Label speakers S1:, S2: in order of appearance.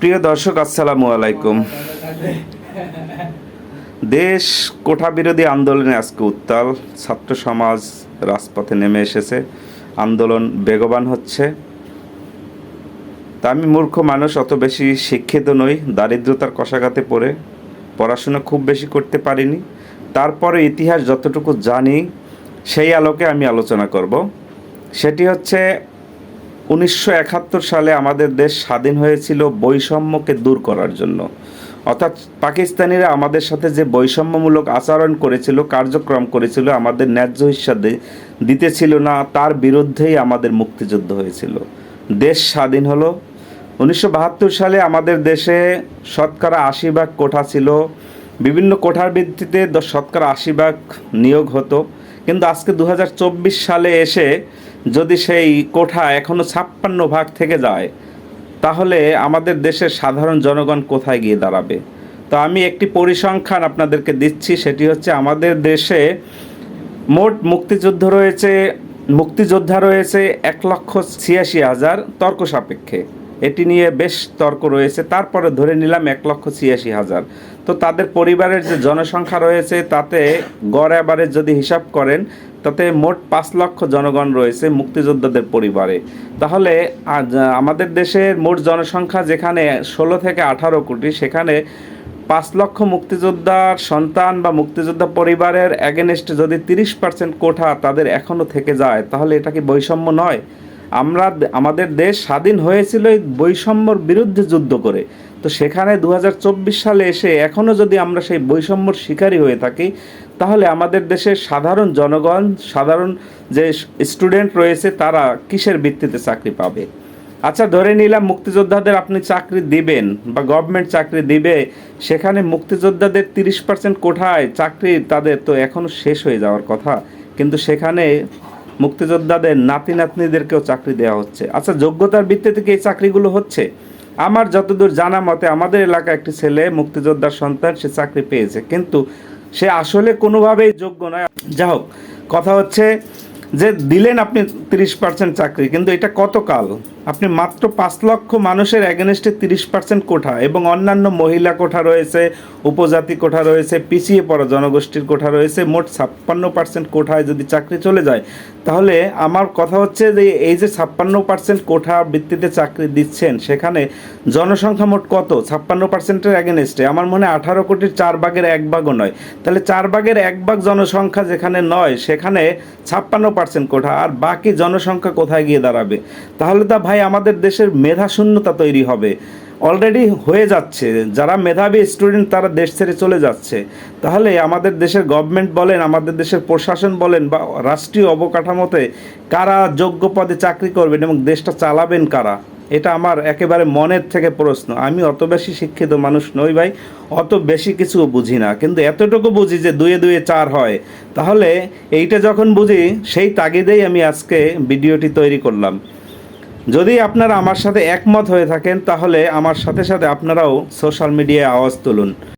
S1: প্রিয় দর্শক, আসসালামু আলাইকুম। দেশ কোঠা বিরোধী আন্দোলনে আজকে উত্তাল। ছাত্র সমাজ রাজপথে নেমে এসেছে। আন্দোলন বেগবান হচ্ছে। তা আমি মূর্খ মানুষ, অত বেশি শিক্ষিত নই। দারিদ্রতার কষাঘাতে পড়ে পড়াশোনা খুব বেশি করতে পারিনি। তারপরে ইতিহাস যতটুকু জানি, সেই আলোকে আমি আলোচনা করব। সেটি হচ্ছে উনিশশো একাত্তর সালে আমাদের দেশ স্বাধীন হয়েছিল বৈষম্যকে দূর করার জন্য। অর্থাৎ পাকিস্তানিরা আমাদের সাথে যে বৈষম্যমূলক আচরণ করেছিল, কার্যক্রম করেছিল, আমাদের ন্যায্য হিসাবে দিতেছিল না, তার বিরুদ্ধেই আমাদের মুক্তিযুদ্ধ হয়েছিল। দেশ স্বাধীন হলো। উনিশশো বাহাত্তর সালে আমাদের দেশে শতকরা আশি ভাগ কোঠা ছিল। বিভিন্ন কোঠার ভিত্তিতে শতকরা আশি ভাগ নিয়োগ হতো। কিন্তু আজকে দু হাজার চব্বিশ সালে এসে যদি সেই কোঠা এখনও ছাপ্পান্ন ভাগ থেকে যায়, তাহলে আমাদের দেশের সাধারণ জনগণ কোথায় গিয়ে দাঁড়াবে? তো আমি একটি পরিসংখ্যান আপনাদেরকে দিচ্ছি, সেটি হচ্ছে আমাদের দেশে মোট মুক্তিযুদ্ধ রয়েছে, মুক্তিযোদ্ধা রয়েছে এক লক্ষ ছিয়াশি হাজার তর্ক সাপেক্ষে। এটি নিয়ে বেশ তর্ক রয়েছে, তারপরে ধরে নিলাম এক লক্ষ ছিয়াশি হাজার। তো তাদের পরিবারের যে জনসংখ্যা রয়েছে, তাতে গড় অ্যাভারেজ যদি হিসাব করেন তাতে মোট পাঁচ লক্ষ জনগণ রয়েছে মুক্তিযোদ্ধাদের পরিবারে। তাহলে আমাদের দেশের মোট জনসংখ্যা যেখানে ষোলো থেকে আঠারো কোটি, সেখানে পাঁচ লক্ষ মুক্তিযোদ্ধার সন্তান বা মুক্তিযোদ্ধা পরিবারের অ্যাগেনস্টে যদি তিরিশ পার্সেন্ট কোঠা তাদের এখনও থেকে যায়, তাহলে এটা কি বৈষম্য নয়? আমরা আমাদের দেশ স্বাধীন হয়েছিল এই বৈষম্যর বিরুদ্ধে যুদ্ধ করে। তো সেখানে দু হাজার চব্বিশ সালে এসে এখনও যদি আমরা সেই বৈষম্যর শিকারী হয়ে থাকি, তাহলে আমাদের দেশের সাধারণ জনগণ, সাধারণ যে স্টুডেন্ট রয়েছে, তারা কিসের ভিত্তিতে চাকরি পাবে? আচ্ছা ধরে নিলাম মুক্তিযোদ্ধাদের আপনি চাকরি দিবেন বা গভর্নমেন্ট চাকরি দিবে, সেখানে মুক্তিযোদ্ধাদের তিরিশ পার্সেন্ট কোঠায় চাকরি তাদের তো এখনও শেষ হয়ে যাওয়ার কথা, কিন্তু সেখানে মুক্তিযোদ্ধাদের নাতি নাতনিদেরকেও চাকরি দেওয়া হচ্ছে। আচ্ছা যোগ্যতার ভিত্তিতে কি এই চাকরিগুলো হচ্ছে? আমার যতদূর জানা মতে, আমাদের এলাকা একটি ছেলে, মুক্তিযোদ্ধার সন্তান, সে চাকরি পেয়েছে। কিন্তু সে আসলে কোনোভাবেই যোগ্য নয়। যা হোক, কথা হচ্ছে যে দিলেন আপনি তিরিশ পার্সেন্ট চাকরি, কিন্তু এটা কতকাল? আপনি মাত্র পাঁচ লক্ষ মানুষের অ্যাগেনস্টে তিরিশ পার্সেন্ট কোঠা এবং অন্যান্য মহিলা কোঠা রয়েছে, উপজাতি কোঠা রয়েছে, পিছিয়ে পড়া জনগোষ্ঠীর কোঠা রয়েছে, মোট ছাপ্পান্ন পার্সেন্ট কোঠায় যদি চাকরি চলে যায়, তাহলে আমার কথা হচ্ছে যে এই যে ছাপ্পান্ন পার্সেন্ট কোঠা ভিত্তিতে চাকরি দিচ্ছেন, সেখানে জনসংখ্যা মোট কত? ছাপ্পান্ন পার্সেন্টের অ্যাগেনস্টে আমার মনে হয় আঠারো কোটির চার ভাগের এক ভাগও নয়। তাহলে চার ভাগের এক ভাগ জনসংখ্যা যেখানে নয়, সেখানে ছাপ্পান্ন পার্সেন্ট কোঠা, আর বাকি জনসংখ্যা কোথায় গিয়ে দাঁড়াবে? তাহলে তা ভাই আমাদের দেশের মেধা শূন্যতা তৈরি হবে। অলরেডি হয়ে যাচ্ছে। যারা মেধাবী স্টুডেন্ট তারা দেশ ছেড়ে চলে যাচ্ছে। তাহলে আমাদের দেশের গভর্নমেন্ট বলেন, আমাদের দেশের প্রশাসন বলেন, বা রাষ্ট্রীয় অবকাঠামোতে কারা যোগ্য পদে চাকরি করবেন এবং দেশটা চালাবেন কারা? এটা আমার একেবারে মনের থেকে প্রশ্ন। আমি অত বেশি শিক্ষিত মানুষ নই ভাই, অত বেশি কিছু বুঝি না। কিন্তু এতটুকু বুঝি যে দুয়ে দুয়ে চার হয়। তাহলে এইটা যখন বুঝি, সেই তাগিদেই আমি আজকে ভিডিওটি তৈরি করলাম। যদি আপনারা আমার সাথে একমত হয়ে থাকেন, তাহলে আমার সাথে সাথে আপনারাও সোশ্যাল মিডিয়ায় আওয়াজ তুলুন।